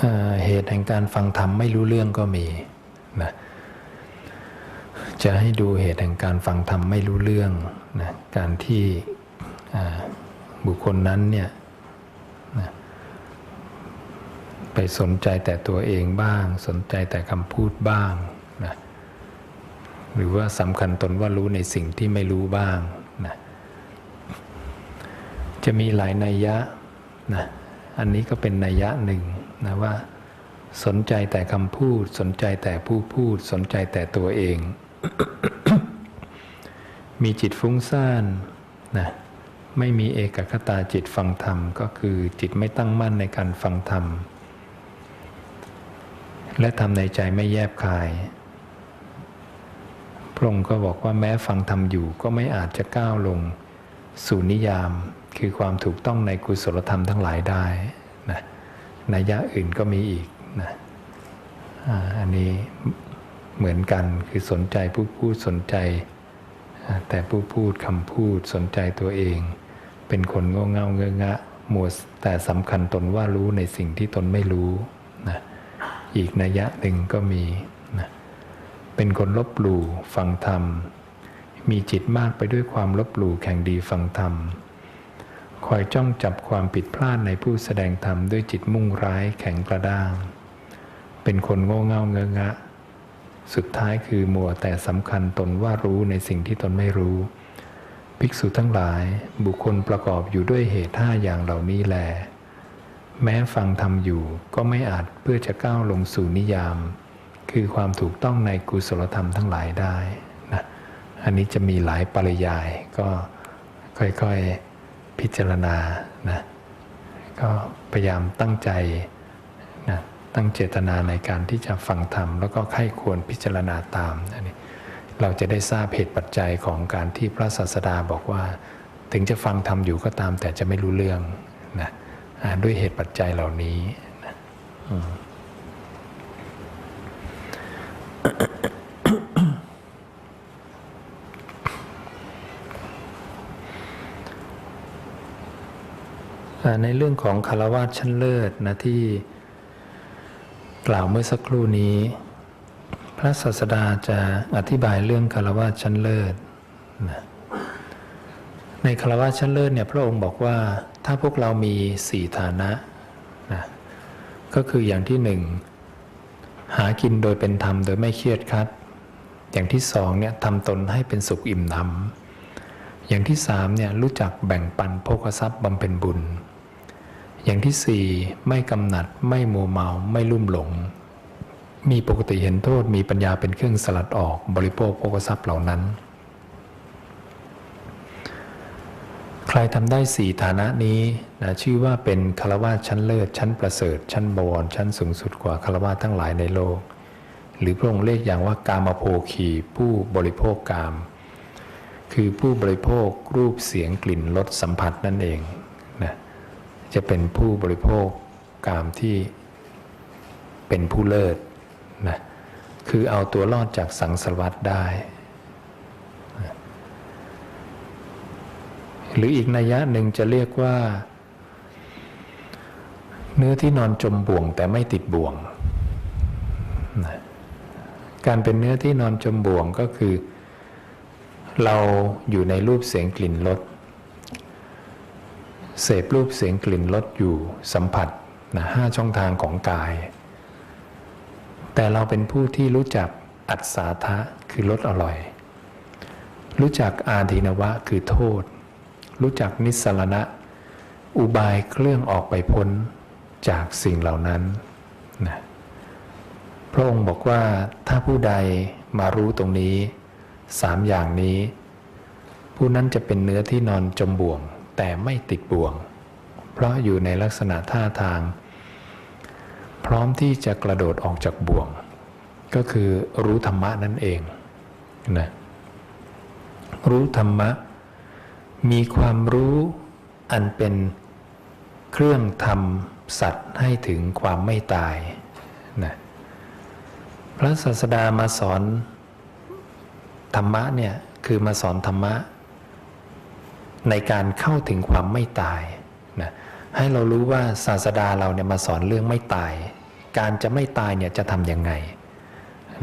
เเหตุแห่งการฟังธรรมไม่รู้เรื่องก็มีนะจะให้ดูเหตุแห่งการฟังธรรมไม่รู้เรื่องนะการที่บุคคลนั้นเนี่ยนะไปสนใจแต่ตัวเองบ้าง สนใจแต่คำพูดบ้างนะหรือว่าสำคัญตนว่ารู้ในสิ่งที่ไม่รู้บ้างนะจะมีหลายนัยยะนะอันนี้ก็เป็นนัยยะหนึ่ง นะว่า สนใจแต่คำพูด สนใจแต่ผู้พูด สนใจแต่ตัวเอง มีจิตฟุ้งซ่านนะไม่มีเอกคตาจิตฟังธรรม ก็คือจิตไม่ตั้งมั่นในการฟังธรรม และทำในใจไม่แยบคายพระองค์ก็บอกว่าแม้ฟังธรรมอยู่ก็ไม่อาจจะก้าวลง สู่นิยามคือความถูกต้องในกุศลธรรมทั้งหลายได้นะ นัยยะอื่นก็มีอีกนะอันนี้เหมือนกันคือสนใจผู้พูดสนใจ แต่ผู้พูดคำพูดสนใจตัวเอง เป็นคนโง่เง่าเงอะงะมัวแต่สำคัญตนว่ารู้ในสิ่งที่ตนไม่รู้นะอีกนัยยะหนึ่งก็มีนะเป็นคนลบหลู่ฟังธรรม มีจิตมากไปด้วยความลบหลู่แข่งดีฟังธรรม คอยจ้องจับความผิดพลาดในผู้แสดงธรรมด้วยจิตมุ่งร้ายแข็งกระด้าง เป็นคนโง่เง่าเงอะงะ สุดท้ายคือมัวแต่สำคัญตนว่ารู้ในสิ่งที่ตนไม่รู้ ภิกษุทั้งหลายบุคคลประกอบอยู่ด้วยเหตุห้าอย่างเหล่านี้แล แม้ฟังธรรมอยู่ก็ไม่อาจเพื่อจะก้าวลงสู่นิยาม คือความถูกต้องในกุศลธรรมทั้งหลายได้นะอันนี้จะมีหลายปริยายก็ค่อยๆ พิจารณานะก็พยายามตั้งใจนะตั้งเจตนาในการที่จะฟังธรรม แล้วก็ไข้ควรพิจารณาตามอันนี้เราจะได้ทราบเหตุปัจจัยของการที่พระศาสดาบอกว่า ถึงจะฟังธรรมอยู่ก็ตามแต่จะไม่รู้เรื่องนะด้วยเหตุปัจจัยเหล่านี้นะอืม ในเรื่องของคารวะชั้นเลิศนะที่กล่าวเมื่อสักครู่นี้ พระศาสดาจะอธิบายเรื่องคารวะชั้นเลิศนะในคารวะชั้นเลิศเนี่ยพระองค์บอกว่าถ้าพวกเรามีสี่ฐานะนะก็คืออย่างที่หนึ่งหากินโดยเป็นธรรมโดยไม่เครียดครัด อย่างที่สองเนี่ยทำตนให้เป็นสุขอิ่มหนำอย่างที่สามเนี่ยรู้จักแบ่งปันโภคทรัพย์บำเพ็ญบุญ อย่างที่สี่ไม่กำหนัด ไม่มัวเมาไม่ลุ่มหลง มีปกติเห็นโทษมีปัญญาเป็นเครื่องสลัดออกบริโภคโภคทรัพย์เหล่านั้น ใครทำได้สี่ฐานะนี้นะชื่อว่าเป็นคารวะชั้นเลิศ ชั้นประเสริฐ ชั้นบวรชั้นสูงสุดกว่าคารวะทั้งหลายในโลก หรือพระองค์เรียกอย่างว่ากามโภคีผู้บริโภคกาม คือผู้บริโภครูปเสียงกลิ่นรสสัมผัสนั่นเอง จะเป็นผู้บริโภคกามที่เป็นผู้เลิศนะคือเอาตัวรอดจากสังสารวัฏได้ หรืออีกนัยยะหนึ่งจะเรียกว่า เนื้อที่นอนจมบ่วงแต่ไม่ติดบ่วงนะการเป็นเนื้อที่นอนจมบ่วงก็คือ เราอยู่ในรูปเสียงกลิ่นรส เสพรูปเสียงกลิ่นรสอยู่สัมผัสนะห้าช่องทางของกาย แต่เราเป็นผู้ที่รู้จักอัศาทะคือรสอร่อย รู้จักอาทินวะคือโทษ รู้จักนิสรณะ อุบายเครื่องออกไปพ้นจากสิ่งเหล่านั้นนะพระองค์บอกว่าถ้าผู้ใดมารู้ตรงนี้สามอย่างนี้ ผู้นั้นจะเป็นเนื้อที่นอนจมบ่วง แต่ไม่ติดบ่วง เพราะอยู่ในลักษณะท่าทาง พร้อมที่จะกระโดดออกจากบ่วง ก็คือรู้ธรรมะนั่นเองนะรู้ธรรมะ มีความรู้อันเป็นเครื่องทำสัตว์ให้ถึงความไม่ตายนะพระศาสดามาสอนธรรมะเนี่ยคือมาสอนธรรมะ ในการเข้าถึงความไม่ตายนะให้เรารู้ว่าศาสดาเราเนี่ยมาสอนเรื่องไม่ตาย การจะไม่ตายเนี่ยจะทำยังไง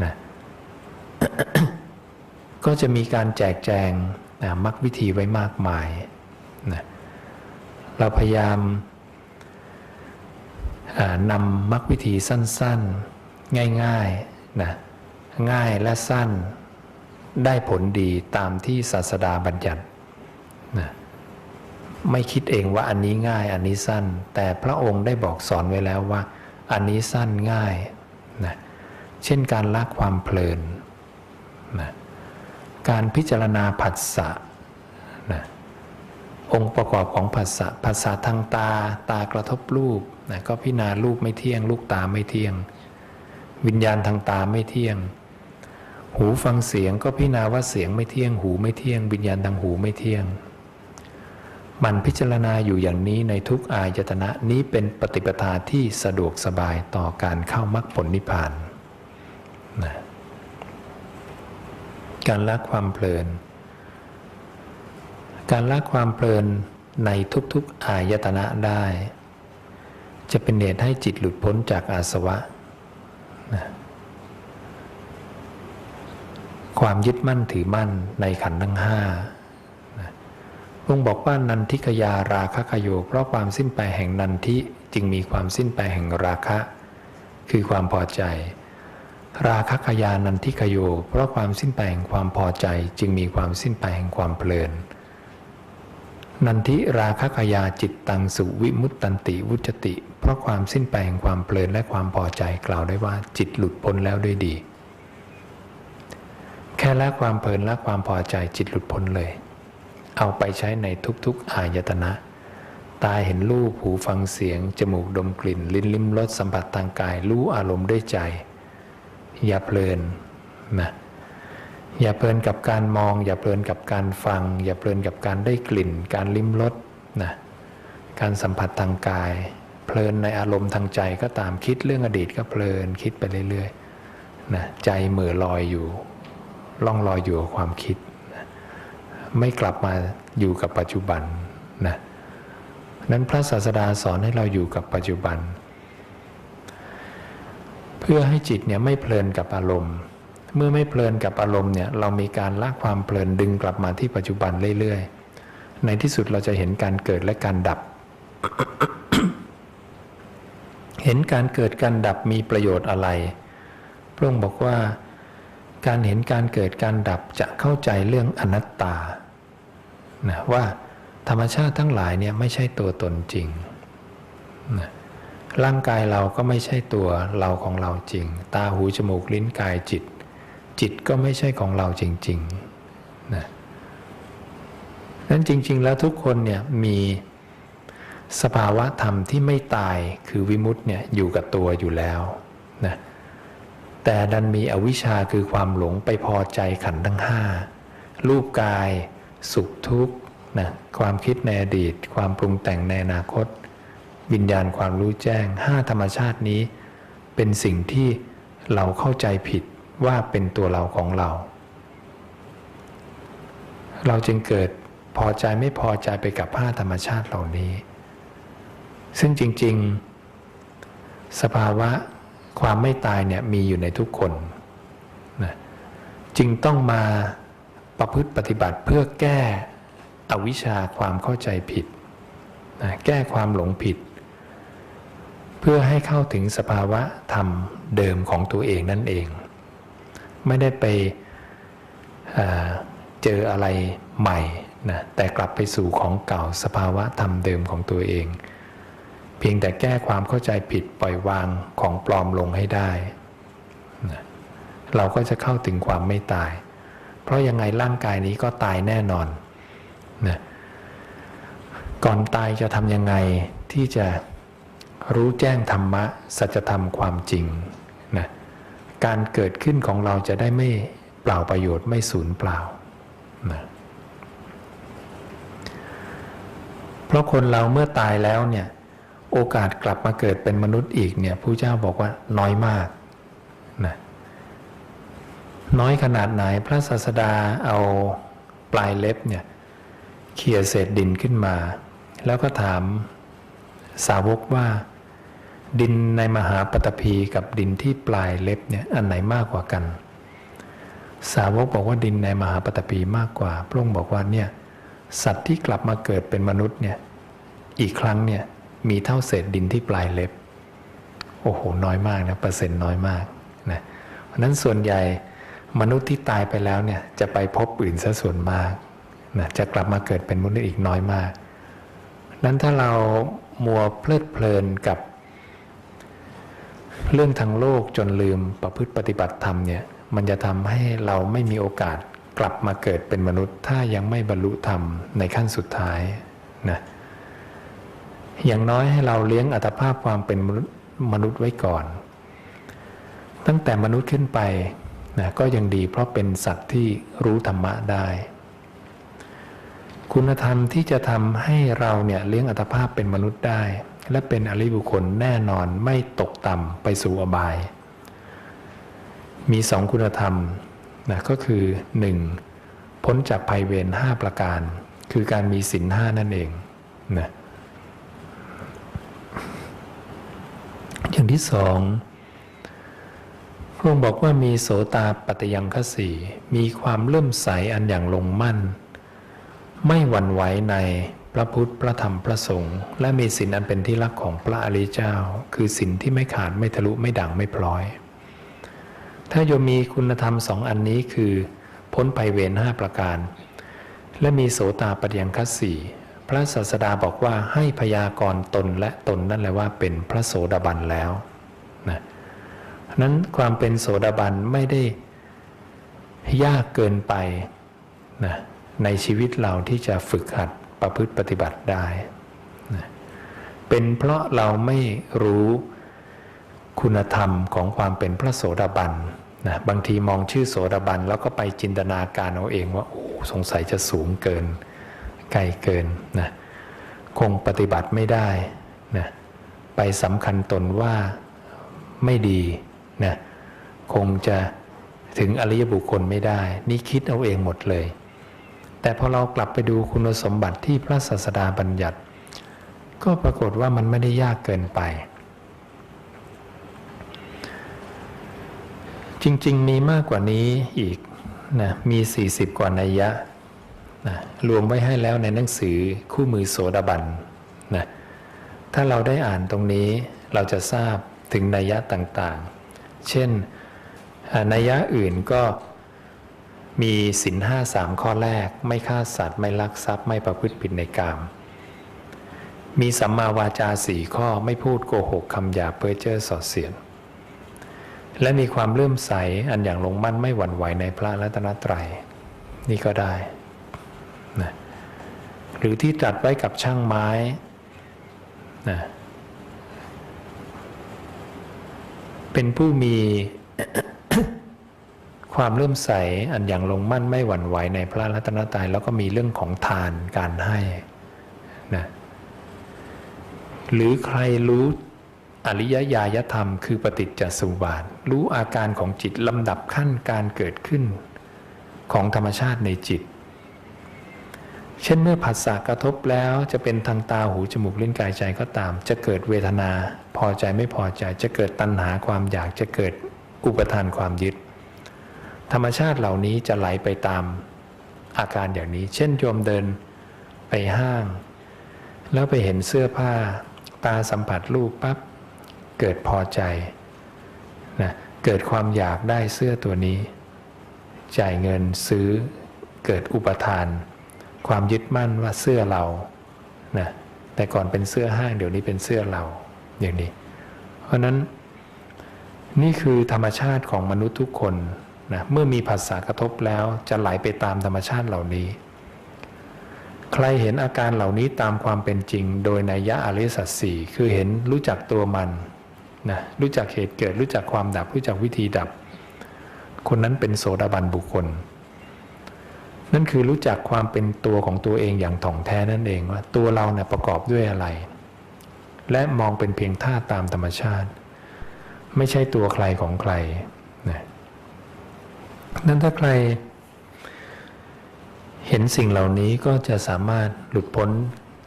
นะก็จะมีการแจกแจงนะมรรควิธีไว้มากมายนะเราพยายามนำมรรควิธีสั้นๆ ง่ายๆนะง่ายและสั้นได้ผลดีตามที่ศาสดาบัญญัติ ไม่คิดเองว่าอันนี้ง่ายอันนี้สั้น แต่พระองค์ได้บอกสอนไว้แล้วว่า อันนี้สั้นง่ายนะเช่นการละความเพลินนะการพิจารณาผัสสะนะองค์ประกอบของผัสสะผัสสะทางตาตากระทบรูปนะก็พิจารณารูปไม่เที่ยง ลูกตาไม่เที่ยง วิญญาณทางตาไม่เที่ยง หูฟังเสียงก็พิจารณาว่าเสียงไม่เที่ยง หูไม่เที่ยง วิญญาณทางหูไม่เที่ยง มันพิจารณาอยู่อย่างนี้ในทุกอายตนะนี้เป็นปฏิปทาที่สะดวกสบายต่อการเข้ามรรคผลนิพพานนะการละความเพลิน การละความเพลินในทุกๆอายตนะได้ จะเป็นเหตุให้จิตหลุดพ้นจากอาสวะนะความยึดมั่นถือมั่นในขันธ์ทั้งห้า พงบอกว่านันทิกยาราคะขโย เพราะความสิ้นไปแห่งนันทิจึงมีความสิ้นไปแห่งราคะ คือความพอใจ ราคะขยานันทิขโย เพราะความสิ้นไปแห่งความพอใจจึงมีความสิ้นไปแห่งความเพลิน นันทิราคะขยาจิตตังสุวิมุตตันติวุจติ เพราะความสิ้นไปแห่งความเพลินและความพอใจกล่าวได้ว่าจิตหลุดพ้นแล้วด้วยดี แค่ละความเพลินละความพอใจจิตหลุดพ้นเลย เอาไปใช้ในทุกๆอายตนะ ตาเห็นรูปหูฟังเสียง จมูกดมกลิ่น ลิ้นลิ้มรสสัมผัสทางกาย รู้อารมณ์ด้วยใจ อย่าเพลินนะอย่าเพลินกับการมอง อย่าเพลินกับการฟัง อย่าเพลินกับการได้กลิ่น การลิ้มรสนะการสัมผัสทางกาย เพลินในอารมณ์ทางใจก็ตามคิดเรื่องอดีตก็เพลินคิดไปเรื่อยๆนะใจเหมือลอยอยู่ล่องลอยอยู่กับความคิด ไม่กลับมาอยู่กับปัจจุบันนะนั้นพระศาสดาสอนให้เราอยู่กับปัจจุบัน เพื่อให้จิตเนี่ยไม่เพลินกับอารมณ์ เมื่อไม่เพลินกับอารมณ์เนี่ยเรามีการละความเพลินดึงกลับมาที่ปัจจุบันเรื่อยๆ ในที่สุดเราจะเห็นการเกิดและการดับ เห็นการเกิดการดับมีประโยชน์อะไร พระองค์บอกว่าการเห็นการเกิดการดับจะเข้าใจเรื่องอนัตตา นะว่าธรรมชาติทั้งหลายเนี่ยไม่ใช่ตัวตนจริงนะร่างกายเราก็ไม่ใช่ตัวเราของเราจริง ตาหูจมูกลิ้นกายจิต จิตก็ไม่ใช่ของเราจริงๆนะนั้นจริง ๆ แล้วทุกคนเนี่ยมีสภาวะธรรมที่ไม่ตายคือวิมุตต์เนี่ยอยู่กับตัวอยู่แล้วนะแต่ดันมีอวิชชาคือความหลงไปพอใจขันทั้งห้ารูปกาย สุขทุกข์นะความคิดในอดีต ความปรุงแต่งในอนาคต วิญญาณความรู้แจ้งห้าธรรมชาตินี้ เป็นสิ่งที่เราเข้าใจผิดว่าเป็นตัวเราของเรา เราจึงเกิดพอใจไม่พอใจไปกับห้าธรรมชาติเหล่านี้ ซึ่งจริง ๆ สภาวะความไม่ตายเนี่ยมีอยู่ในทุกคนนะจึงต้องมา ประพฤติปฏิบัติเพื่อแก้อวิชชาความเข้าใจผิดนะแก้ความหลงผิด เพื่อให้เข้าถึงสภาวะธรรมเดิมของตัวเองนั่นเอง ไม่ได้ไปเเจออะไรใหม่นะแต่กลับไปสู่ของเก่าสภาวะธรรมเดิมของตัวเอง เพียงแต่แก้ความเข้าใจผิดปล่อยวางของปลอมลงให้ได้นะเราก็จะเข้าถึงความไม่ตาย เพราะยังไงร่างกายนี้ก็ตายแน่นอนนะก่อนตายจะทำยังไงที่จะรู้แจ้งธรรมะ สัจธรรมความจริงนะการเกิดขึ้นของเราจะได้ไม่เปล่าประโยชน์ไม่สูญเปล่านะเพราะคนเราเมื่อตายแล้วเนี่ยโอกาสกลับมาเกิดเป็นมนุษย์อีกเนี่ยผู้เจ้าบอกว่าน้อยมาก น้อยขนาดไหนพระศาสดาเอาปลายเล็บเนี่ยเขี่ยเศษดินขึ้นมา แล้วก็ถามสาวกว่า ดินในมหาปฐพีกับดินที่ปลายเล็บเนี่ยอันไหนมากกว่ากัน สาวกบอกว่าดินในมหาปฐพีมากกว่า พระองค์บอกว่าเนี่ยสัตว์ที่กลับมาเกิดเป็นมนุษย์เนี่ยอีกครั้งเนี่ยมีเท่าเศษดินที่ปลายเล็บ โอ้โหน้อยมากนะเปอร์เซ็นต์น้อยมากนะเพราะฉะนั้นส่วนใหญ่ มนุษย์ที่ตายไปแล้วเนี่ยจะไปพบอื่นซะส่วนมากนะจะกลับมาเกิดเป็นมนุษย์อีกน้อยมาก นั้นถ้าเรามัวเพลิดเพลินกับ เรื่องทางโลกจนลืมประพฤติปฏิบัติธรรมเนี่ยมันจะทำให้เราไม่มีโอกาสกลับมาเกิดเป็นมนุษย์ ถ้ายังไม่บรรลุธรรมในขั้นสุดท้ายนะอย่างน้อยให้เราเลี้ยงอัตภาพความเป็นมนุษย์มนุษย์ไว้ก่อน ตั้งแต่มนุษย์ขึ้นไป นะก็ยังดีเพราะเป็นสัตว์ที่รู้ธรรมะได้ คุณธรรมที่จะทำให้เราเนี่ยเลี้ยงอัตภาพเป็นมนุษย์ได้ และเป็นอริบุคคลแน่นอนไม่ตกต่ำไปสู่อบาย มีสองคุณธรรมนะก็คือหนึ่งพ้นจากภัยเวรห้าประการ คือการมีศีลห้านั่นเองนะอย่างที่สอง ระองค์บอกว่ามีโสตาปัตยังคสีมีความเลื่อมใสอันอย่างลงมั่น ไม่หวั่นไหวในพระพุทธพระธรรมพระสงฆ์และมีศีลอันเป็นที่รักของพระอริยเจ้า คือศีลที่ไม่ขาดไม่ทะลุไม่ด่างไม่พลอย ถ้าโยมมีคุณธรรมสองอันนี้คือ พ้นภัยเวรห้าประการ และมีโสตาปัตยังคสีพระศาสดาบอกว่าให้พยากรณ์ตนและตนนั่นแหละว่าเป็นพระโสดาบันแล้วนะ นั้นความเป็นโสดาบันไม่ได้ยากเกินไปนะในชีวิตเราที่จะฝึกหัดประพฤติปฏิบัติได้นะเป็นเพราะเราไม่รู้คุณธรรมของความเป็นพระโสดาบันนะบางทีมองชื่อโสดาบันแล้วก็ไปจินตนาการเอาเองว่าโอ้สงสัยจะสูงเกิน ไกลเกินนะคงปฏิบัติไม่ได้นะไปสำคัญตนว่าไม่ดี นะคงจะถึงอริยบุคคลไม่ได้ นี่คิดเอาเองหมดเลย แต่พอเรากลับไปดูคุณสมบัติที่พระศาสดาบัญญัติ ก็ปรากฏว่ามันไม่ได้ยากเกินไป จริง ๆ มีมากกว่านี้อีกนะมี 40 กว่านัยยะนะรวมไว้ให้แล้วในหนังสือคู่มือโสดาบันนะถ้าเราได้อ่านตรงนี้เราจะทราบถึงนัยยะต่างๆ เช่นนัยยะอื่นก็มีสินห้าสามข้อแรก ไม่ฆ่าสัตว์ไม่ลักทรัพย์ไม่ประพฤติผิดในกามมีสัมมาวาจาสี่ข้อไม่พูดโกหกคำหยาเพ้อเจ้อสอดเสียดและมีความเลื่อมใสอันอย่างลงมั่นไม่หวั่นไหวในพระรัตนตรัย นี่ก็ได้นะหรือที่ตรัสไว้กับช่างไม้นะ เป็นผู้มีความเลื่อมใสอันอย่างลงมั่นไม่หวั่นไหวในพระรัตนตรัยแล้วก็มีเรื่องของทานการให้นะหรือใครรู้อริยญาณธรรมคือปฏิจจสุบาท รู้อาการของจิตลำดับขั้นการเกิดขึ้นของธรรมชาติในจิต เช่นเมื่อผัสสะกระทบแล้วจะเป็นทางตาหูจมูกลิ้นกายใจก็ตาม จะเกิดเวทนาพอใจไม่พอใจ จะเกิดตัณหาความอยากจะเกิดอุปทานความยึด ธรรมชาติเหล่านี้จะไหลไปตามอาการอย่างนี้ เช่นโยมเดินไปห้าง แล้วไปเห็นเสื้อผ้า ตาสัมผัสรูปปั๊บเกิดพอใจนะเกิดความอยากได้เสื้อตัวนี้ จ่ายเงินซื้อเกิดอุปทาน ความยึดมั่นว่าเสื้อเรานะแต่ก่อนเป็นเสื้อห้างเดี๋ยวนี้เป็นเสื้อเราอย่างนี้ เพราะนั้นนี่คือธรรมชาติของมนุษย์ทุกคนนะเมื่อมีภาษากระทบแล้วจะไหลไปตามธรรมชาติเหล่านี้ ใครเห็นอาการเหล่านี้ตามความเป็นจริง โดยนัยยะอริสัจสี่คือเห็นรู้จักตัวมันนะรู้จักเหตุเกิดรู้จักความดับรู้จักวิธีดับ คนนั้นเป็นโสดาบันบุคคล นั่นคือรู้จักความเป็นตัวของตัวเองอย่างถ่องแท้นั่นเองว่า ตัวเราเนี่ยประกอบด้วยอะไร และมองเป็นเพียงท่าตามธรรมชาติ ไม่ใช่ตัวใครของใครนะนั้นถ้าใคร เห็นสิ่งเหล่านี้ก็จะสามารถหลุดพ้น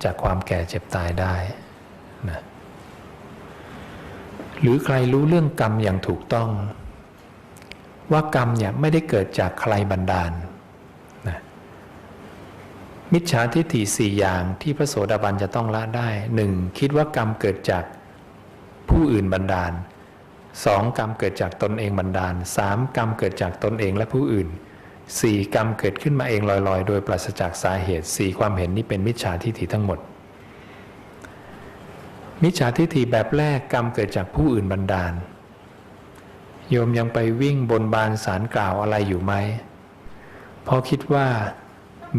จากความแก่เจ็บตายได้นะหรือใครรู้เรื่องกรรมอย่างถูกต้อง ว่ากรรมเนี่ยไม่ได้เกิดจากใครบันดาล มิจฉาทิฏฐิสี่อย่างที่พระโสดาบันจะต้องละได้หนึ่งคิดว่ากรรมเกิดจากผู้อื่นบันดาลสองกรรมเกิดจากตนเองบันดาลสามกรรมเกิดจากตนเองและผู้อื่นสี่กรรมเกิดขึ้นมาเองลอยๆ โดยปราศจากสาเหตุสี่ความเห็นนี้เป็นมิจฉาทิฏฐิทั้งหมด มิจฉาทิฏฐิแบบแรกกรรมเกิดจากผู้อื่นบันดาล โยมยังไปวิ่งบนบานสารกล่าวอะไรอยู่ไหมเพราะคิดว่า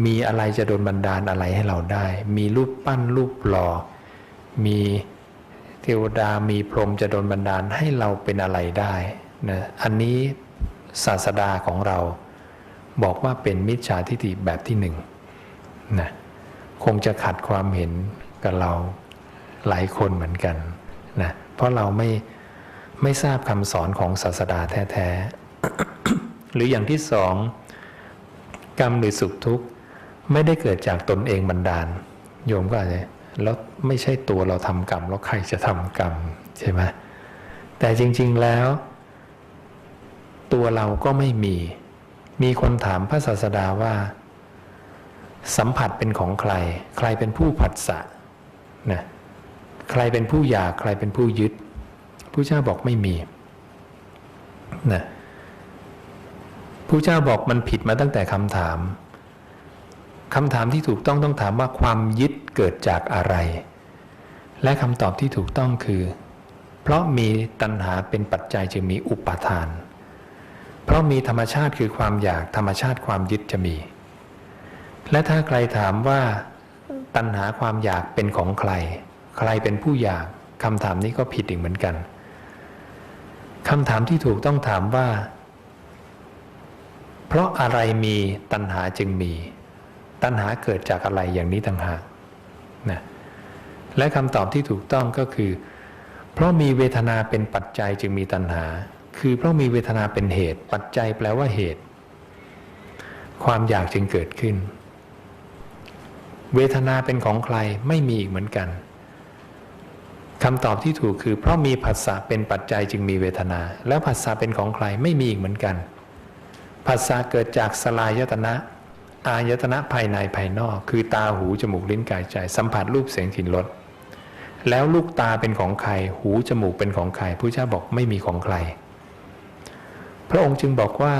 มีอะไรจะโดนบันดาลอะไรให้เราได้ มีรูปปั้นรูปหล่อ มีเทวดามีพรหมจะโดนบันดาลให้เราเป็นอะไรได้นะอันนี้ศาสดาของเราบอกว่าเป็นมิจฉาทิฏฐิแบบที่หนึ่งนะคงจะขัดความเห็นกับเราหลายคนเหมือนกันนะเพราะเราไม่ไม่ทราบคำสอนของศาสดาแท้ ๆ หรืออย่างที่สอง กรรมหรือสุขทุกข์ ไม่ได้เกิดจากตนเองบันดาล โยมก็อาจจะแล้วไม่ใช่ตัวเราทำกรรม แล้วใครจะทำกรรมใช่ไหมแต่จริง ๆแล้ว ตัวเราก็ไม่มี มีคนถามพระศาสดาว่า สัมผัสเป็นของใคร ใครเป็นผู้ผัสสะนะใครเป็นผู้อยากใครเป็นผู้ยึดผู้เจ้าบอกไม่มีนะผู้เจ้าบอกมันผิดมาตั้งแต่คำถาม คำถามที่ถูกต้องต้องถามว่าความยึดเกิดจากอะไร และคำตอบที่ถูกต้องคือ เพราะมีตัณหาเป็นปัจจัยจึงมีอุปาทาน เพราะมีธรรมชาติคือความอยากธรรมชาติความยึดจะมี และถ้าใครถามว่า ตัณหาความอยากเป็นของใคร ใครเป็นผู้อยากคำถามนี้ก็ผิดอีกเหมือนกันคำถามที่ถูกต้องถามว่า เพราะอะไรมีตัณหาจึงมี ตัณหาเกิดจากอะไรอย่างนี้ต่างหากนะและคำตอบที่ถูกต้องก็คือ เพราะมีเวทนาเป็นปัจจัยจึงมีตัณหา คือเพราะมีเวทนาเป็นเหตุ ปัจจัยแปลว่าเหตุ ความอยากจึงเกิดขึ้น เวทนาเป็นของใครไม่มีอีกเหมือนกันคำตอบที่ถูกคือ เพราะมีผัสสะเป็นปัจจัยจึงมีเวทนา แล้วผัสสะเป็นของใครไม่มีอีกเหมือนกันผัสสะเกิดจากสลายตนะ อายตนะภายในภายนอก คือตาหูจมูกลิ้นกายใจ สัมผัสรูปเสียงกลิ่นรสแล้วลูกตาเป็นของใคร หูจมูกเป็นของใครผู้เจ้าบอกไม่มีของใคร พระองค์จึงบอกว่า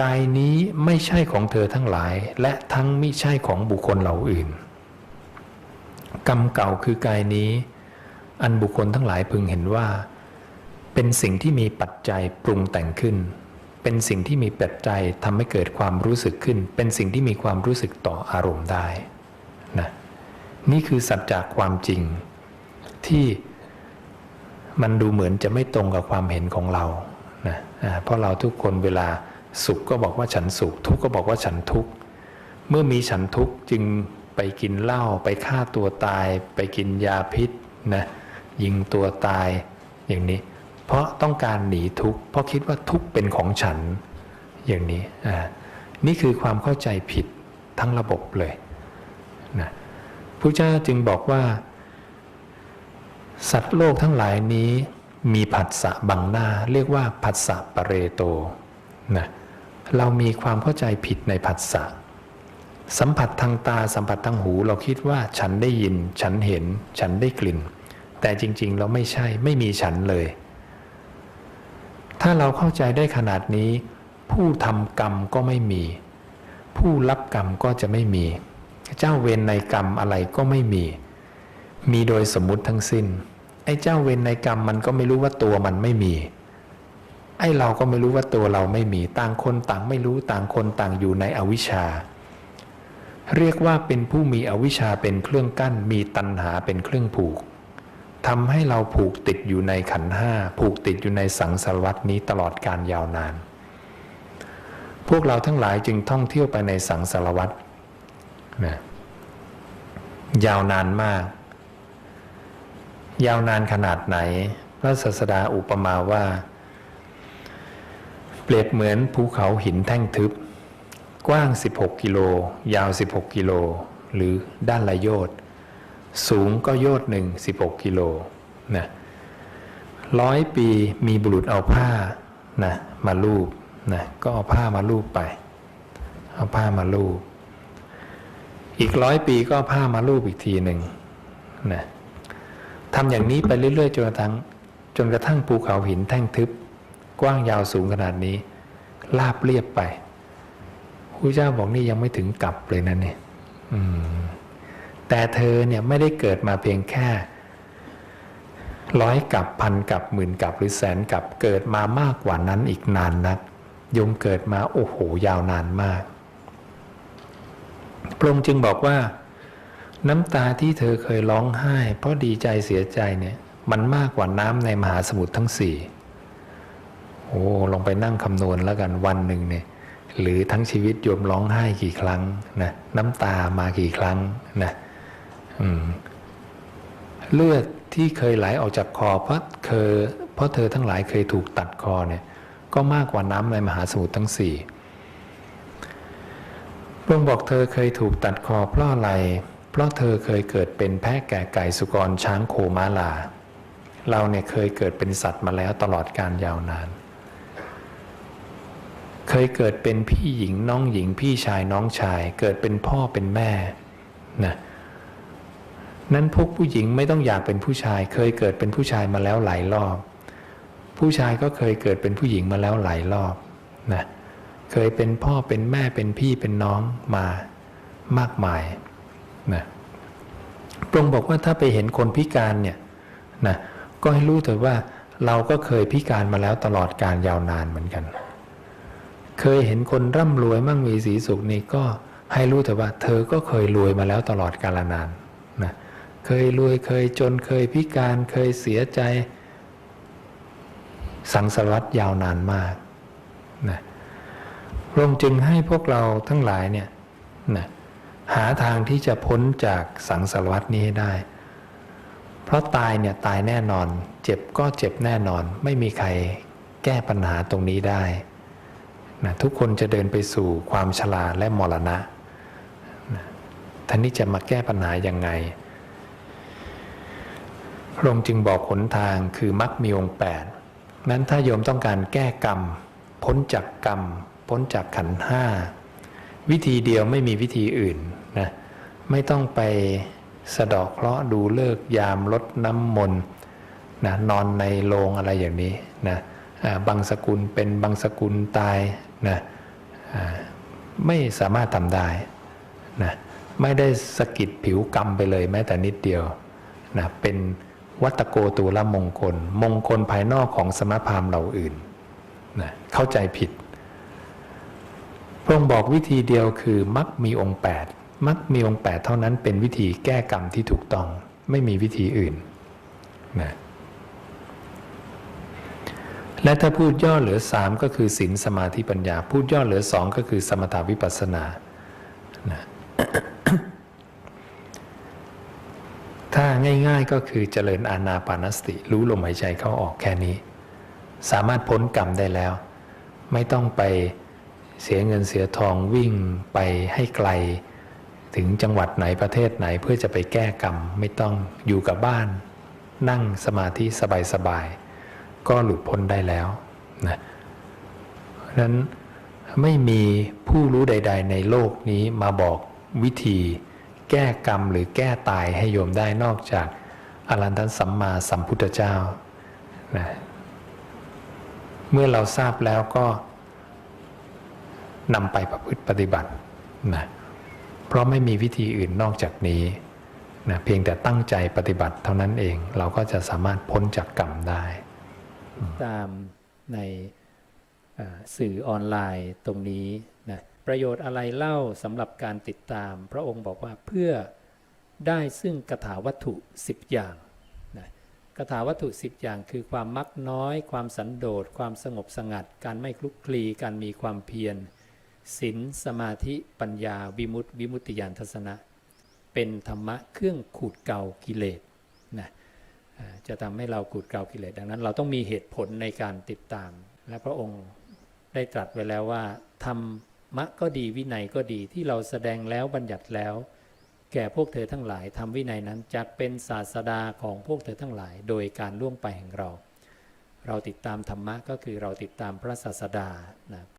กายนี้ไม่ใช่ของเธอทั้งหลาย และทั้งไม่ใช่ของบุคคลเหล่าอื่น กรรมเก่าคือกายนี้ อันบุคคลทั้งหลายพึงเห็นว่า เป็นสิ่งที่มีปัจจัยปรุงแต่งขึ้น เป็นสิ่งที่มีปัจจัยทำให้เกิดความรู้สึกขึ้น เป็นสิ่งที่มีความรู้สึกต่ออารมณ์ได้นะนี่คือสัจจะความจริง ที่มันดูเหมือนจะไม่ตรงกับความเห็นของเรานะเพราะเราทุกคนเวลาสุขก็บอกว่าฉันสุข ทุกข์ก็บอกว่าฉันทุกข์เมื่อมีฉันทุกข์จึงไปกินเหล้าไปฆ่าตัวตาย ไปกินยาพิษนะยิงตัวตายอย่างนี้ เพราะต้องการหนีทุกข์เพราะคิดว่าทุกข์เป็นของฉันอย่างนี้อ่านี่คือความเข้าใจผิดทั้งระบบเลยนะพระเจ้าจึงบอกว่า สัตว์โลกทั้งหลายนี้มีผัสสะบังหน้า เรียกว่าผัสสะปะเรโตนะเรามีความเข้าใจผิดในผัสสะสัมผัสทางตาสัมผัสทางหู เราคิดว่าฉันได้ยิน ฉันเห็น ฉันได้กลิ่น แต่จริง ๆ เราไม่ใช่ไม่มีฉันเลย ถ้าเราเข้าใจได้ขนาดนี้ ผู้ทำกรรมก็ไม่มี ผู้รับกรรมก็จะไม่มี เจ้าเวรในกรรมอะไรก็ไม่มี มีโดยสมมุติทั้งสิ้น ไอ้เจ้าเวรในกรรมมันก็ไม่รู้ว่าตัวมันไม่มี ไอ้เราก็ไม่รู้ว่าตัวเราไม่มี ต่างคนต่างไม่รู้ต่างคนต่างอยู่ในอวิชชา เรียกว่าเป็นผู้มีอวิชชาเป็นเครื่องกั้น มีตัณหาเป็นเครื่องผูก ทำให้เราผูกติดอยู่ในขันห้าผูกติดอยู่ในสังสารวัตนี้ตลอดการยาวนาน พวกเราทั้งหลายจึงท่องเที่ยวไปในสังสารวัตนะยาวนานมาก ยาวนานขนาดไหน พระศาสดาอุปมาว่า เปรียบเหมือนภูเขาหินแท่งทึบ กว้าง 16 กิโล ยาว 16 กิโล หรือด้านละโยชน์ สูงก็โยดหนึ่งสิบหกกิโลนะร้อยปีมีบุรุษเอาผ้านะมาลูบนะก็เอาผ้ามาลูบไป เอาผ้ามาลูบอีกร้อยปีก็เอาผ้ามาลูบอีกทีหนึ่งนะทำอย่างนี้ไปเรื่อยๆจนกระทั่งจนกระทั่งภูเขาหินแท่งทึบ กว้างยาวสูงขนาดนี้ ลาบเรียบไปพระเจ้าบอกนี่ยังไม่ถึงกลับเลยนะเนี่ยอืม แต่เธอเนี่ยไม่ได้เกิดมาเพียงแค่ร้อยกับพันกับหมื่นกับหรือแสนกับเกิดมามากกว่านั้นอีกนานนักยมเกิดมาโอ้โหยาวนานมาก พระองค์จึงบอกว่า น้ำตาที่เธอเคยร้องไห้ เพราะดีใจเสียใจเนี่ยมันมากกว่าน้ำในมหาสมุทรทั้งสี่โอ้ลองไปนั่งคำนวณแล้วกันวันหนึ่งเนี่ยหรือทั้งชีวิตโยมร้องไห้กี่ครั้งนะน้ำตามากี่ครั้งนะ เลือดที่เคยไหลออกจากคอ เพราะเคยเพราะเธอทั้งหลายเคยถูกตัดคอเนี่ย ก็มากกว่าน้ำในมหาสมุทรทั้งสี่พระองค์บอกเธอเคยถูกตัดคอเพราะอะไร เพราะเธอเคยเกิดเป็นแพะแก่ไก่สุกรช้างโคม้าลา เราเนี่ยเคยเกิดเป็นสัตว์มาแล้วตลอดการยาวนาน เคยเกิดเป็นพี่หญิงน้องหญิงพี่ชายน้องชาย เกิดเป็นพ่อเป็นแม่นะ นั้นพวกผู้หญิงไม่ต้องอยากเป็นผู้ชาย เคยเกิดเป็นผู้ชายมาแล้วหลายรอบ ผู้ชายก็เคยเกิดเป็นผู้หญิงมาแล้วหลายรอบนะเคยเป็นพ่อเป็นแม่เป็นพี่เป็นน้องมามากมายนะพระองค์บอกว่าถ้าไปเห็นคนพิการเนี่ยนะก็ให้รู้เถอะว่าเราก็เคยพิการมาแล้วตลอดการยาวนานเหมือนกัน เคยเห็นคนร่ำรวยมั่งมีสีสุขนี่ก็ให้รู้เถอะว่า เธอก็เคยรวยมาแล้วตลอดกาลนานน เคยรวยเคยจนเคยพิการเคยเสียใจ สังสารวัตรยาวนานมากนะพระองค์จึงให้พวกเราทั้งหลายเนี่ยนะหาทางที่จะพ้นจากสังสารวัตนี้ให้ได้ เพราะตายเนี่ยตายแน่นอน เจ็บก็เจ็บแน่นอน ไม่มีใครแก้ปัญหาตรงนี้ได้นะทุกคนจะเดินไปสู่ความชราและมรณะนะท่านนี้จะมาแก้ปัญหายังไง พระองค์จึงบอกหนทางคือมรรคมีองค์แปดนั้นถ้าโยมต้องการแก้กรรม พ้นจากกรรม พ้นจากขันห้าวิธีเดียวไม่มีวิธีอื่นนะไม่ต้องไปสะดอกเคราะห์ดูเลิกยามลดน้ำมนต์นะนอนในโรงอะไรอย่างนี้นะบางสกุลเป็นบางสกุลตายนะไม่สามารถทำได้นะไม่ได้สะกิดผิวกรรมไปเลยแม้แต่นิดเดียวนะเป็น วัตโกตูละมงคล มงคลภายนอกของสมณพราหมณ์เหล่าอื่นนะเข้าใจผิด พระองค์บอกวิธีเดียวคือมักมีองค์ 8 มักมีองค์ 8 เท่านั้นเป็นวิธีแก้กรรมที่ถูกต้องไม่มีวิธีอื่นนะและถ้าพูดย่อเหลือ 3 ก็คือศีลสมาธิปัญญา พูดย่อเหลือ 2 ก็คือสมถาวิปัสสนานะ ถ้าง่าย ๆก็คือเจริญอานาปานสติ รู้ลมหายใจเข้าออกแค่นี้ สามารถพ้นกรรมได้แล้ว ไม่ต้องไปเสียเงินเสียทองวิ่งไปให้ไกล ถึงจังหวัดไหนประเทศไหนเพื่อจะไปแก้กรรม ไม่ต้องอยู่กับบ้าน นั่งสมาธิสบายๆก็หลุดพ้นได้แล้วนะเพราะฉะนั้นไม่มีผู้รู้ใด ๆ ในโลกนี้มาบอกวิธี แก้กรรมหรือแก้ตายให้โยมได้นอกจากอรันตสัมมาสัมพุทธเจ้านะเมื่อเราทราบแล้วก็นำไปประพฤติปฏิบัตินะเพราะไม่มีวิธีอื่นนอกจากนี้นะเพียงแต่ตั้งใจปฏิบัติเท่านั้นเองเราก็จะสามารถพ้นจากกรรมได้ ตามในสื่อออนไลน์ตรงนี้นะ ประโยชน์อะไรเล่าสำหรับการติดตาม พระองค์บอกว่าเพื่อได้ซึ่งกถาวัตถุ 10 อย่างนะกถาวัตถุ 10 อย่างคือความมักน้อย ความสันโดษ ความสงบสงัด การไม่คลุกคลี การมีความเพียรศีลสมาธิปัญญาวิมุตติวิมุตติญาณทัศนะ เป็นธรรมะเครื่องขูดเกากิเลสนะจะทำให้เราขูดเกากิเลสดังนั้น เราต้องมีเหตุผลในการติดตาม และพระองค์ได้ตรัสไว้แล้วว่าธรร มะก็ดีวินัยก็ดีที่เราแสดงแล้วบัญญัติแล้ว แก่พวกเธอทั้งหลายทำวินัยนั้นจะเป็นศาสดาของพวกเธอทั้งหลาย โดยการล่วงไปแห่งเรา เราติดตามธรรมะก็คือเราติดตามพระศาสดานะ